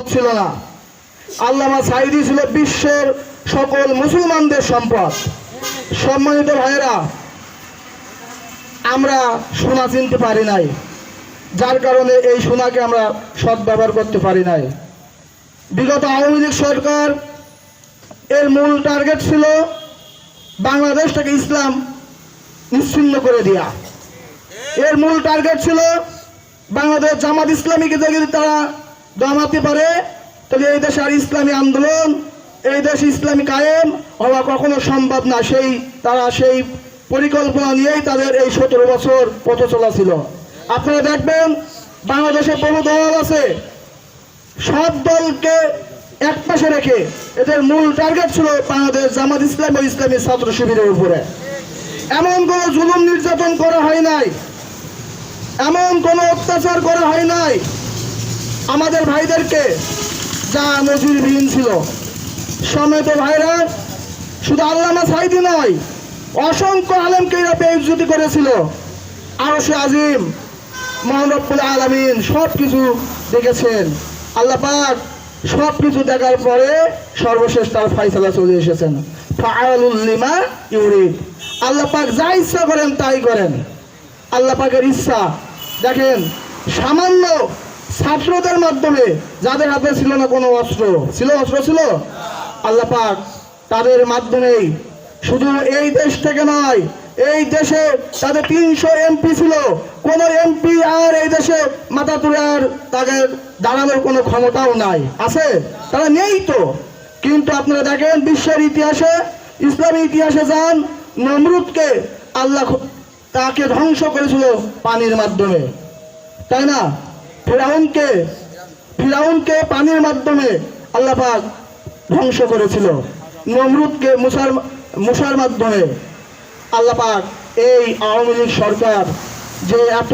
সম্পদ ছিল না। আল্লামা সাইদি ছিল বিশ্বের সকল মুসলমানদের সম্পদ। সম্মানিত ভাইয়েরা, আমরা সোনা চিনতে পারি নাই। যার কারণে এই সোনাকে আমরা সৎ ব্যবহার করতে পারি নাই। বিগত আওয়ামী লীগ সরকার, এর মূল টার্গেট ছিল বাংলাদেশটাকে ইসলাম নিশ্চিন্ন করে দেয়া। এর মূল টার্গেট ছিল বাংলাদেশ জামাত ইসলামীকে যদি তারা দমাতে পারে তাহলে এই দেশে আর ইসলামী আন্দোলন, এই দেশে ইসলামী কায়েম হওয়া কখনো সম্ভব না। সেই, তারা সেই পরিকল্পনা নিয়েই তাদের এই সতেরো বছর পথ চলা ছিল। আপনারা দেখবেন, বাংলাদেশে বহু দল আছে, সব দলকে এক পাশে রেখে এদের মূল টার্গেট ছিল বাংলাদেশ জামাত ইসলাম ও ইসলামী ছাত্র শিবিরের উপরে। এমন কোনো জুলুম নির্যাতন করা হয় নাই, এমন কোনো অত্যাচার করা হয় নাই। আমাদের ভাইদেরকে যা নজিরবিহীন ছিল। সমেত ভাইরা শুধু আল্লামা সাইদি নয়, অসংখ্য আলেমকে এরা বেইজ্জতি করেছিল। আরও সে আজিম মোহাম্মদুল আলমিন সব কিছু দেখেছেন। আল্লাহ পাক সব কিছু দেখার পরে সর্বশেষ তার ফাইসালা চলে এসেছেন। ফাআলুল লিমা ইউরিদ। আল্লাহ পাক যা ইচ্ছা করেন তাই করেন। আল্লাহ পাকের ইচ্ছা, দেখেন, সামান্য ছাত্রদের মাধ্যমে যাদের হাতে ছিল না কোনো অস্ত্র, ছিল অস্ত্র ছিল? আল্লাহ পাক তাদের মাধ্যমেই। শুধু এই দেশ থেকে নয়, এই দেশে তাদের তিনশো এমপি ছিল। কোন এমপি আর এই দেশে মাথা তুলে আর তাদের দাঁড়ানোর কোনো ক্ষমতাও নাই। আছে? তারা নেই তো। কিন্তু আপনারা দেখেন, বিশ্বের ইতিহাসে, ইসলামী ইতিহাসে যান, নমরুদকে আল্লাহ তাকে ধ্বংস করেছিল পানির মাধ্যমে। তাই না? ফিরাউনকে ফিরাউনকে পানির মাধ্যমে আল্লাহ পাক ধ্বংস করেছিল। নমরুদকে মুসার মুসার মাধ্যমে আল্লাহ পাক এই আওয়ামী লীগ সরকার যে এত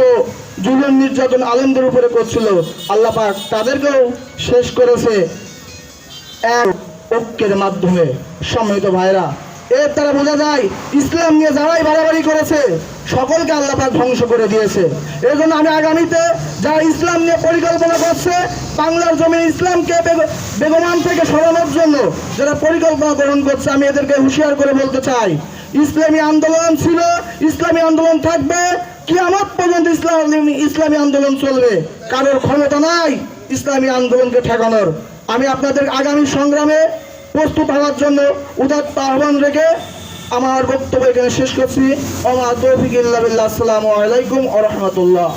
জুলুম নির্যাতন আলেমদের উপরে করছিল, আল্লাহ পাক তাদেরকেও শেষ করেছে এক ঐক্যের মাধ্যমে। সম্মিলিত ভাইরা এর দ্বারা বোঝা যায়, ইসলাম নিয়ে যারাই বাড়াবাড়ি করেছে, সকলকে আল্লাহ পাক ধ্বংস করে দিয়েছে। এই জন্য আমি আগামীতে যারা ইসলাম নিয়ে পরিকল্পনা করছে, বাংলার জমি ইসলামকে বেগ- বেগমান থেকে সরানোর জন্য যারা পরিকল্পনা গ্রহণ করছে, আমি এদেরকে হুঁশিয়ার করে বলতে চাই, ইসলামী আন্দোলন ছিল, ইসলামী আন্দোলন থাকবে, কিয়ামত পর্যন্ত ইসলাম ইসলামী আন্দোলন চলবে। কারোর ক্ষমতা নাই ইসলামী আন্দোলনকে ঠেকানোর। আমি আপনাদের আগামী সংগ্রামে প্রস্তুত হওয়ার জন্য উদাত্ত আহ্বান রেখে আমার বক্তব্য এখানে শেষ করছি। আমার তৌফিক ইল্লাবিল্লা আসসালামু আলাইকুম আ রাহমাতুল্লাহ।